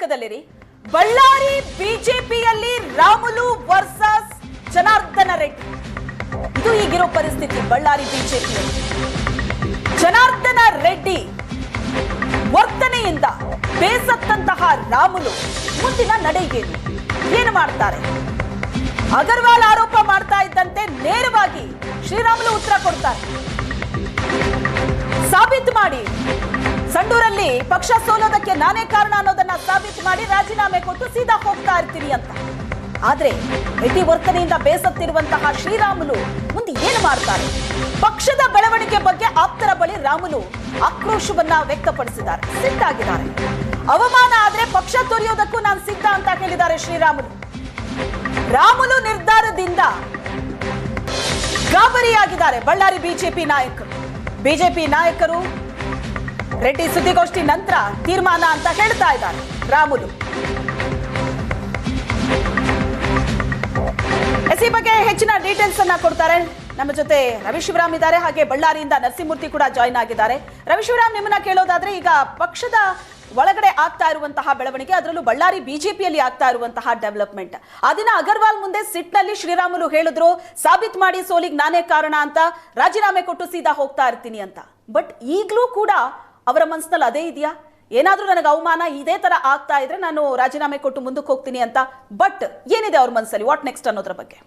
ಸಂಪರ್ಕದಲ್ಲಿರಿ. ಬಳ್ಳಾರಿ ಬಿಜೆಪಿಯಲ್ಲಿ ರಾಮುಲು ವರ್ಸಸ್ ಜನಾರ್ದನ ರೆಡ್ಡಿ. ಇದು ಈಗಿರೋ ಪರಿಸ್ಥಿತಿ ಬಳ್ಳಾರಿ ಬಿಜೆಪಿಯಲ್ಲಿ. ಜನಾರ್ದನ ರೆಡ್ಡಿ ವರ್ತನೆಯಿಂದ ಬೇಸತ್ತಂತಹ ರಾಮುಲು ಮುಂದಿನ ನಡೆಗೇನು ಏನು ಮಾಡ್ತಾರೆ? ಅಗರ್ವಾಲ್ ಆರೋಪ ಮಾಡ್ತಾ ಇದ್ದಂತೆ ನೇರವಾಗಿ ಶ್ರೀರಾಮುಲು ಉತ್ತರ ಕೊಡ್ತಾರೆ. ಸಾಬೀತು ಮಾಡಿ. ಸಂಡೂರಲ್ಲಿ ಪಕ್ಷ ಸೋಲೋದಕ್ಕೆ ನಾನೇ ಕಾರಣ ಅನ್ನೋದನ್ನ ಸಾಬೀತು ಮಾಡಿ ರಾಜೀನಾಮೆ ಕೊಟ್ಟು ಸೀದಾ ಹೋಗ್ತಾ ಇರ್ತೀನಿ ಅಂತ. ಆದ್ರೆ ರೆಡ್ಡಿ ವರ್ತನೆಯಿಂದ ಬೇಸತ್ತಿರುವಂತಹ ಶ್ರೀರಾಮುಲು ಮುಂದೆ ಏನು ಮಾಡ್ತಾರೆ? ಪಕ್ಷದ ಬೆಳವಣಿಗೆ ಬಗ್ಗೆ ಆಪ್ತರ ಬಳಿ ರಾಮುಲು ಆಕ್ರೋಶವನ್ನ ವ್ಯಕ್ತಪಡಿಸಿದ್ದಾರೆ. ಸಿಟ್ಟಾಗಿದ್ದಾರೆ. ಅವಮಾನ ಆದ್ರೆ ಪಕ್ಷ ತೊರೆಯೋದಕ್ಕೂ ನಾನು ಸಿದ್ಧ ಅಂತ ಹೇಳಿದ್ದಾರೆ ಶ್ರೀರಾಮುಲು. ರಾಮುಲು ನಿರ್ಧಾರದಿಂದ ಗಾಬರಿಯಾಗಿದ್ದಾರೆ ಬಳ್ಳಾರಿ ಬಿಜೆಪಿ ನಾಯಕರು. ಬಿಜೆಪಿ ನಾಯಕರು ರೆಡ್ಡಿ ಸುದ್ದಿಗೋಷ್ಠಿ ನಂತರ ತೀರ್ಮಾನ ಅಂತ ಹೇಳ್ತಾ ಇದ್ದಾರೆ. ರಾಮುಲು. ಎಸ್ ಬಗ್ಗೆ ಹೆಚ್ಚಿನ ಡೀಟೇಲ್ಸ್ ಅನ್ನ ಕೊಡ್ತಾರೆ. ನಮ್ಮ ಜೊತೆ ರವಿಶಿವರಾಮ್ ಇದ್ದಾರೆ. ಹಾಗೆ ಬಳ್ಳಾರಿಯಿಂದ ನರಸಿಂಹಮೂರ್ತಿ ಕೂಡ ಜಾಯ್ನ್ ಆಗಿದ್ದಾರೆ. ರವಿಶಿವರಾಮ್ ನಿಮ್ಮನ್ನ ಕೇಳೋದಾದ್ರೆ ಈಗ ಪಕ್ಷದ ಒಳಗಡೆ ಆಗ್ತಾ ಇರುವಂತಹ ಬೆಳವಣಿಗೆ, ಅದರಲ್ಲೂ ಬಳ್ಳಾರಿ ಬಿಜೆಪಿಯಲ್ಲಿ ಆಗ್ತಾ ಇರುವಂತಹ ಡೆವಲಪ್ಮೆಂಟ್ ಅದಿನ ದಿನ ಅಗರ್ವಾಲ್ ಮುಂದೆ ಸಿಟ್ನಲ್ಲಿ ಶ್ರೀರಾಮುಲು ಹೇಳಿದ್ರು, ಸಾಬೀತ್ ಮಾಡಿ ಸೋಲಿಗೆ ನಾನೇ ಕಾರಣ ಅಂತ, ರಾಜೀನಾಮೆ ಕೊಟ್ಟು ಸೀದಾ ಹೋಗ್ತಾ ಇರ್ತೀನಿ ಅಂತ. ಬಟ್ ಈಗಲೂ ಕೂಡ ಅವರ ಮನಸ್ಸಿನಲ್ಲಿ ಅದೇ ಇದೆಯಾ? ಏನಾದರೂ ನನಗೆ ಅವಮಾನ ಇದೇ ಥರ ಆಗ್ತಾ ಇದ್ರೆ ನಾನು ರಾಜೀನಾಮೆ ಕೊಟ್ಟು ಮುಂದಕ್ಕೆ ಹೋಗ್ತೀನಿ ಅಂತ. ಬಟ್ ಏನಿದೆ ಅವ್ರ ಮನಸ್ಸಲ್ಲಿ? ವಾಟ್ ನೆಕ್ಸ್ಟ್ ಅನ್ನೋದ್ರ ಬಗ್ಗೆ?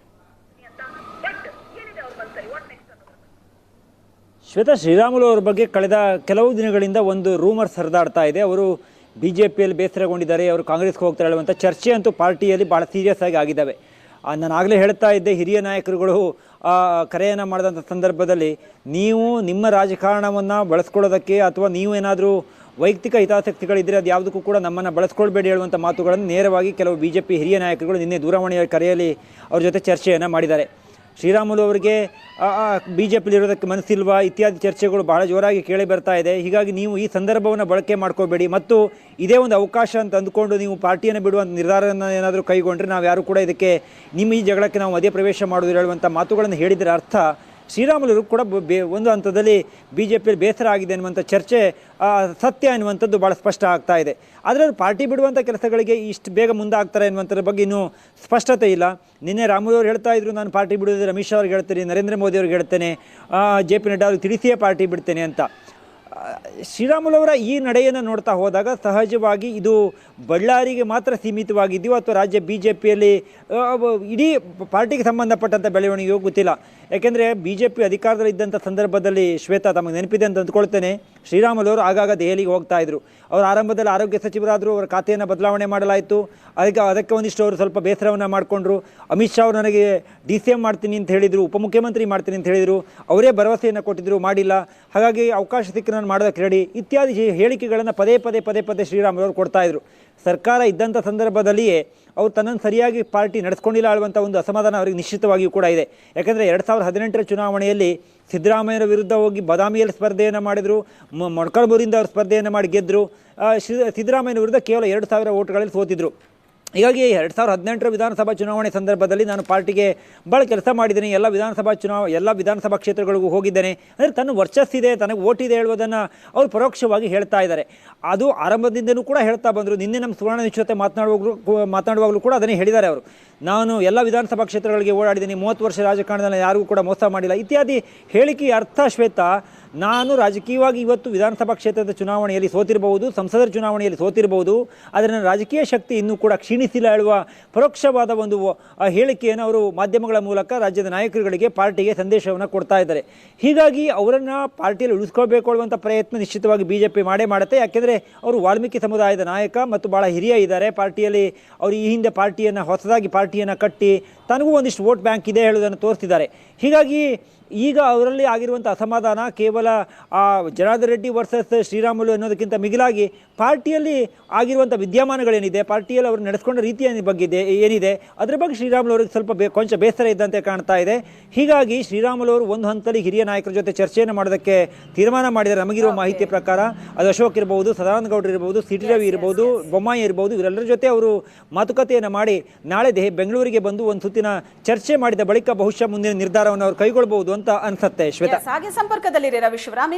ಶ್ವೇತಾ, ಶ್ರೀರಾಮುಲು ಅವ್ರ ಬಗ್ಗೆ ಕಳೆದ ಕೆಲವು ದಿನಗಳಿಂದ ಒಂದು ರೂಮರ್ಸ್ ಹರಿದಾಡ್ತಾ ಇದೆ. ಅವರು ಬಿ ಜೆ ಪಿಯಲ್ಲಿ ಬೇಸರಗೊಂಡಿದ್ದಾರೆ. ಅವರು ಕಾಂಗ್ರೆಸ್ಗೆ ಹೋಗ್ತಾರೆ ಹೇಳುವಂಥ ಚರ್ಚೆ ಅಂತೂ ಪಾರ್ಟಿಯಲ್ಲಿ ಭಾಳ ಸೀರಿಯಸ್ ಆಗಿ ಆಗಿದ್ದಾವೆ. ನಾನು ಆಗಲೇ ಹೇಳ್ತಾ ಇದ್ದೆ, ಹಿರಿಯ ನಾಯಕರುಗಳು ಕರೆಯನ್ನು ಮಾಡಿದಂಥ ಸಂದರ್ಭದಲ್ಲಿ ನೀವು ನಿಮ್ಮ ರಾಜಕಾರಣವನ್ನು ಬಳಸ್ಕೊಳ್ಳೋದಕ್ಕೆ ಅಥವಾ ನೀವು ಏನಾದರೂ ವೈಯಕ್ತಿಕ ಹಿತಾಸಕ್ತಿಗಳಿದ್ದರೆ ಅದು ಯಾವುದಕ್ಕೂ ಕೂಡ ನಮ್ಮನ್ನು ಬಳಸ್ಕೊಳ್ಬೇಡಿ ಹೇಳುವಂಥ ಮಾತುಗಳನ್ನು ನೇರವಾಗಿ ಕೆಲವು ಬಿ ಜೆ ಪಿ ಹಿರಿಯ ನಾಯಕರುಗಳು ನಿನ್ನೆ ದೂರವಾಣಿಯ ಕರೆಯಲ್ಲಿ ಅವ್ರ ಜೊತೆ ಚರ್ಚೆಯನ್ನು ಮಾಡಿದ್ದಾರೆ. ಶ್ರೀರಾಮುಲು ಅವರಿಗೆ ಬಿ ಜೆ ಪಿಲಿರೋದಕ್ಕೆ ಮನಸ್ಸಿಲ್ವಾ? ಇತ್ಯಾದಿ ಚರ್ಚೆಗಳು ಬಹಳ ಜೋರಾಗಿ ಕೇಳಿ ಬರ್ತಾ ಇದೆ. ಹೀಗಾಗಿ ನೀವು ಈ ಸಂದರ್ಭವನ್ನು ಬಳಕೆ ಮಾಡ್ಕೋಬೇಡಿ. ಮತ್ತು ಇದೇ ಒಂದು ಅವಕಾಶ ಅಂತ ಅಂದ್ಕೊಂಡು ನೀವು ಪಾರ್ಟಿಯನ್ನು ಬಿಡುವಂಥ ನಿರ್ಧಾರವನ್ನು ಏನಾದರೂ ಕೈಗೊಂಡ್ರೆ ನಾವು ಯಾರು ಕೂಡ ಇದಕ್ಕೆ ನಿಮ್ಮ ಈ ಜಗಳಕ್ಕೆ ನಾವು ಮಧ್ಯಪ್ರವೇಶ ಮಾಡೋದು ಹೇಳುವಂಥ ಮಾತುಗಳನ್ನು ಹೇಳಿದರೆ ಅರ್ಥ. ಶ್ರೀರಾಮುಲು ಕೂಡ ಬ- ಒಂದು ಹಂತದಲ್ಲಿ ಬಿ ಜೆ ಪಿಯಲ್ಲಿ ಬೇಸರ ಆಗಿದೆ ಅನ್ನುವಂಥ ಚರ್ಚೆ ಸತ್ಯ ಅನ್ನುವಂಥದ್ದು ಭಾಳ ಸ್ಪಷ್ಟ ಆಗ್ತಾ ಇದೆ. ಆದರೆ ಅದು ಪಾರ್ಟಿ ಬಿಡುವಂಥ ಕೆಲಸಗಳಿಗೆ ಇಷ್ಟು ಬೇಗ ಮುಂದೆ ಆಗ್ತಾರೆ ಅನ್ನುವಂಥದ್ರ ಬಗ್ಗೆ ಇನ್ನೂ ಸ್ಪಷ್ಟತೆ ಇಲ್ಲ. ನಿನ್ನೆ ರಾಮುಲು ಅವರು ಹೇಳ್ತಾ ಇದ್ರು, ನಾನು ಪಾರ್ಟಿ ಬಿಡೋದ್ರೆ ಅಮಿತ್ ಶಾ ಅವ್ರಿಗೆ ಹೇಳ್ತೀನಿ, ನರೇಂದ್ರ ಮೋದಿ ಅವ್ರಿಗೆ ಹೇಳ್ತೇನೆ ಜೆ ಪಿ ನಡ್ಡಾ ಅವ್ರಿಗೆ ತಿಳಿಸಿಯೇ ಪಾರ್ಟಿ ಬಿಡ್ತೇನೆ ಅಂತ. ಶ್ರೀರಾಮುಲವರ ಈ ನಡೆಯನ್ನು ನೋಡ್ತಾ ಹೋದಾಗ ಸಹಜವಾಗಿ ಇದು ಬಳ್ಳಾರಿಗೆ ಮಾತ್ರ ಸೀಮಿತವಾಗಿದೆಯೋ ಅಥವಾ ರಾಜ್ಯ ಬಿ ಜೆ ಪಿಯಲ್ಲಿ ಇಡೀ ಪಾರ್ಟಿಗೆ ಸಂಬಂಧಪಟ್ಟಂಥ ಬೆಳವಣಿಗೆಯೋ ಗೊತ್ತಿಲ್ಲ. ಯಾಕೆಂದರೆ ಬಿ ಜೆ ಪಿ ಅಧಿಕಾರದಲ್ಲಿದ್ದಂಥ ಸಂದರ್ಭದಲ್ಲಿ ಶ್ವೇತಾ ತಮಗೆ ನೆನಪಿದೆ ಅಂತ ಅಂದ್ಕೊಳ್ತೇನೆ. ಶ್ರೀರಾಮುಲು ಅವರು ಆಗಾಗ ದೆಹಲಿಗೆ ಹೋಗ್ತಾ ಇದ್ರು. ಅವರು ಆರಂಭದಲ್ಲಿ ಆರೋಗ್ಯ ಸಚಿವರಾದರೂ ಅವರ ಖಾತೆಯನ್ನು ಬದಲಾವಣೆ ಮಾಡಲಾಯಿತು. ಅದಕ್ಕೆ ಅದಕ್ಕೆ ಒಂದಿಷ್ಟು ಅವರು ಸ್ವಲ್ಪ ಬೇಸರವನ್ನು ಮಾಡಿಕೊಂಡ್ರು. ಅಮಿತ್ ಶಾ ಅವರು ನನಗೆ ಡಿ ಸಿ ಎಂ ಮಾಡ್ತೀನಿ ಅಂತ ಹೇಳಿದರು, ಉಪಮುಖ್ಯಮಂತ್ರಿ ಮಾಡ್ತೀನಿ ಅಂತ ಹೇಳಿದರು. ಅವರೇ ಭರವಸೆಯನ್ನು ಕೊಟ್ಟಿದ್ದರು ಮಾಡಿಲ್ಲ. ಹಾಗಾಗಿ ಅವಕಾಶ ಸಿಕ್ಕ ನಾನು ಮಾಡೋದಕ್ಕೆ ರೆಡಿ ಇತ್ಯಾದಿ ಹೇಳಿಕೆಗಳನ್ನು ಪದೇ ಪದೇ ಪದೇ ಪದೇ ಶ್ರೀರಾಮುಲು ಅವರು ಕೊಡ್ತಾ ಇದ್ರು. ಸರ್ಕಾರ ಇದ್ದಂಥ ಸಂದರ್ಭದಲ್ಲಿಯೇ ಅವರು ತನ್ನನ್ನು ಸರಿಯಾಗಿ ಪಾರ್ಟಿ ನಡೆಸ್ಕೊಂಡಿಲ್ಲ ಆಳುವಂಥ ಒಂದು ಅಸಮಾಧಾನ ಅವರಿಗೆ ನಿಶ್ಚಿತವಾಗಿಯೂ ಕೂಡ ಇದೆ. ಯಾಕೆಂದರೆ ಎರಡು ಸಾವಿರದ ಹದಿನೆಂಟರ ಚುನಾವಣೆಯಲ್ಲಿ ಸಿದ್ದರಾಮಯ್ಯರ ವಿರುದ್ಧ ಹೋಗಿ ಬದಾಮಿಯಲ್ಲಿ ಸ್ಪರ್ಧೆಯನ್ನು ಮಾಡಿದರು, ಮ- ಮೊಳಕಾಲ್ಮೂರಿಂದ ಅವರು ಸ್ಪರ್ಧೆಯನ್ನು ಮಾಡಿ ಗೆದ್ದರು ಸಿದ್ದರಾಮಯ್ಯನ ವಿರುದ್ಧ ಕೇವಲ ಎರಡು ಸಾವಿರ ಓಟ್ಗಳಲ್ಲಿ ಸೋತಿದ್ರು. ಹೀಗಾಗಿ ಎರಡು ಸಾವಿರದ ಹದಿನೆಂಟರ ವಿಧಾನಸಭಾ ಚುನಾವಣೆ ಸಂದರ್ಭದಲ್ಲಿ ನಾನು ಪಾರ್ಟಿಗೆ ಭಾಳ ಕೆಲಸ ಮಾಡಿದ್ದೀನಿ. ಎಲ್ಲ ವಿಧಾನಸಭಾ ಚುನಾವ, ಎಲ್ಲ ವಿಧಾನಸಭಾ ಕ್ಷೇತ್ರಗಳಿಗೂ ಹೋಗಿದ್ದೇನೆ. ಅಂದರೆ ತನ್ನ ವರ್ಚಸ್ಸಿದೆ ತನಗೆ ಓಟಿದೆ ಹೇಳುವುದನ್ನು ಅವರು ಪರೋಕ್ಷವಾಗಿ ಹೇಳ್ತಾ ಇದ್ದಾರೆ. ಅದು ಆರಂಭದಿಂದನೂ ಕೂಡ ಹೇಳ್ತಾ ಬಂದರು. ನಿನ್ನೆ ನಮ್ಮ ಸುವರ್ಣ ಜೊತೆ ಮಾತನಾಡುವಾಗಲೂ ಮಾತನಾಡುವಾಗಲೂ ಕೂಡ ಅದನ್ನೇ ಹೇಳಿದ್ದಾರೆ ಅವರು. ನಾನು ಎಲ್ಲ ವಿಧಾನಸಭಾ ಕ್ಷೇತ್ರಗಳಿಗೆ ಓಡಾಡಿದ್ದೀನಿ. ಮೂವತ್ತು ವರ್ಷ ರಾಜಕಾರಣದಲ್ಲಿ ಯಾರಿಗೂ ಕೂಡ ಮೋಸ ಮಾಡಿಲ್ಲ. ಇತ್ಯಾದಿ ಹೇಳಿಕೆ ಅರ್ಥ ಶ್ವೇತಾ ನಾನು ರಾಜಕೀಯವಾಗಿ ಇವತ್ತು ವಿಧಾನಸಭಾ ಕ್ಷೇತ್ರದ ಚುನಾವಣೆಯಲ್ಲಿ ಸೋತಿರಬಹುದು, ಸಂಸದರ ಚುನಾವಣೆಯಲ್ಲಿ ಸೋತಿರಬಹುದು, ಆದರೆ ನನ್ನ ರಾಜಕೀಯ ಶಕ್ತಿ ಇನ್ನೂ ಕೂಡ ಕ್ಷೀಣಿಸಿಲ್ಲ ಹೇಳುವ ಪರೋಕ್ಷವಾದ ಒಂದು ಹೇಳಿಕೆಯನ್ನು ಅವರು ಮಾಧ್ಯಮಗಳ ಮೂಲಕ ರಾಜ್ಯದ ನಾಯಕರುಗಳಿಗೆ, ಪಾರ್ಟಿಗೆ ಸಂದೇಶವನ್ನು ಕೊಡ್ತಾ ಇದ್ದಾರೆ. ಹೀಗಾಗಿ ಅವರನ್ನು ಪಾರ್ಟಿಯಲ್ಲಿ ಉಳಿಸ್ಕೊಳ್ಬೇಕು ಅನ್ನುವಂಥ ಪ್ರಯತ್ನ ನಿಶ್ಚಿತವಾಗಿ ಬಿ ಜೆ ಪಿ ಮಾಡೇ ಮಾಡುತ್ತೆ. ಯಾಕೆಂದರೆ ಅವರು ವಾಲ್ಮೀಕಿ ಸಮುದಾಯದ ನಾಯಕ ಮತ್ತು ಭಾಳ ಹಿರಿಯ ಇದ್ದಾರೆ. ಪಾರ್ಟಿಯಲ್ಲಿ ಅವರು ಈ ಹಿಂದೆ ಪಾರ್ಟಿಯನ್ನು, ಹೊಸದಾಗಿ ಪಾರ್ಟಿಯನ್ನು ಕಟ್ಟಿ, ತನಗೂ ಒಂದಿಷ್ಟು ವೋಟ್ ಬ್ಯಾಂಕ್ ಇದೆ ಹೇಳುವುದನ್ನು ತೋರಿಸ್ತಿದ್ದಾರೆ. ಹೀಗಾಗಿ ಈಗ ಅವರಲ್ಲಿ ಆಗಿರುವಂಥ ಅಸಮಾಧಾನ ಕೇವಲ ಆ ಜನಾರ್ದನ್ ರೆಡ್ಡಿ ವರ್ಸಸ್ ಶ್ರೀರಾಮುಲು ಅನ್ನೋದಕ್ಕಿಂತ ಮಿಗಿಲಾಗಿ ಪಾರ್ಟಿಯಲ್ಲಿ ಆಗಿರುವಂಥ ವಿದ್ಯಮಾನಗಳೇನಿದೆ ಪಾರ್ಟಿಯಲ್ಲಿ ಅವರು ನಡೆಸ್ಕೊಂಡ ರೀತಿಯ ಬಗ್ಗೆ ಇದೆ ಏನಿದೆ ಅದರ ಬಗ್ಗೆ ಶ್ರೀರಾಮುಲು ಅವ್ರಿಗೆ ಸ್ವಲ್ಪ ಬೇ ಕೊಂಚ ಬೇಸರ ಇದ್ದಂತೆ ಕಾಣ್ತಾ ಇದೆ. ಹೀಗಾಗಿ ಶ್ರೀರಾಮುಲು ಅವರು ಒಂದು ಹಂತದಲ್ಲಿ ಹಿರಿಯ ನಾಯಕರ ಜೊತೆ ಚರ್ಚೆಯನ್ನು ಮಾಡೋದಕ್ಕೆ ತೀರ್ಮಾನ ಮಾಡಿದರೆ ನಮಗಿರುವ ಮಾಹಿತಿ ಪ್ರಕಾರ. ಅದು ಅಶೋಕ್ ಇರ್ಬೋದು ಸದಾನಂದ ಗೌಡ್ರು ಇರ್ಬೋದು ಸಿ ಟಿ ರವಿ ಇರ್ಬೋದು ಬೊಮ್ಮಾಯಿ ಇರ್ಬೋದು ಇವರೆಲ್ಲರ ಜೊತೆ ಅವರು ಮಾತುಕತೆಯನ್ನು ಮಾಡಿ ನಾಳೆ ದೆಹ ಬೆಂಗಳೂರಿಗೆ ಬಂದು ಒಂದು ಸುತ್ತಿನ ಚರ್ಚೆ ಮಾಡಿದ ಬಳಿಕ ಬಹುಶಃ ಮುಂದಿನ ನಿರ್ಧಾರವನ್ನು ಅವರು ಕೈಗೊಳ್ಳಬಹುದು ಅಂತ ಅನ್ಸತ್ತೆ ಶ್ವೇತಾ. ಹಾಗೆ ಸಂಪರ್ಕದಲ್ಲಿರಿ ರವಿಶಿವರಾಮ್.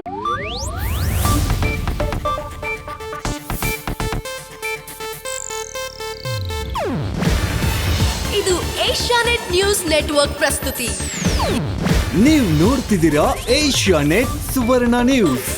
ಇದು ಏಷ್ಯಾನೆಟ್ ನ್ಯೂಸ್ ನೆಟ್ವರ್ಕ್ ಪ್ರಸ್ತುತಿ. ನೀವು ನೋಡ್ತಿದ್ದೀರಾ ಏಷ್ಯಾನೆಟ್ ಸುವರ್ಣ ನ್ಯೂಸ್.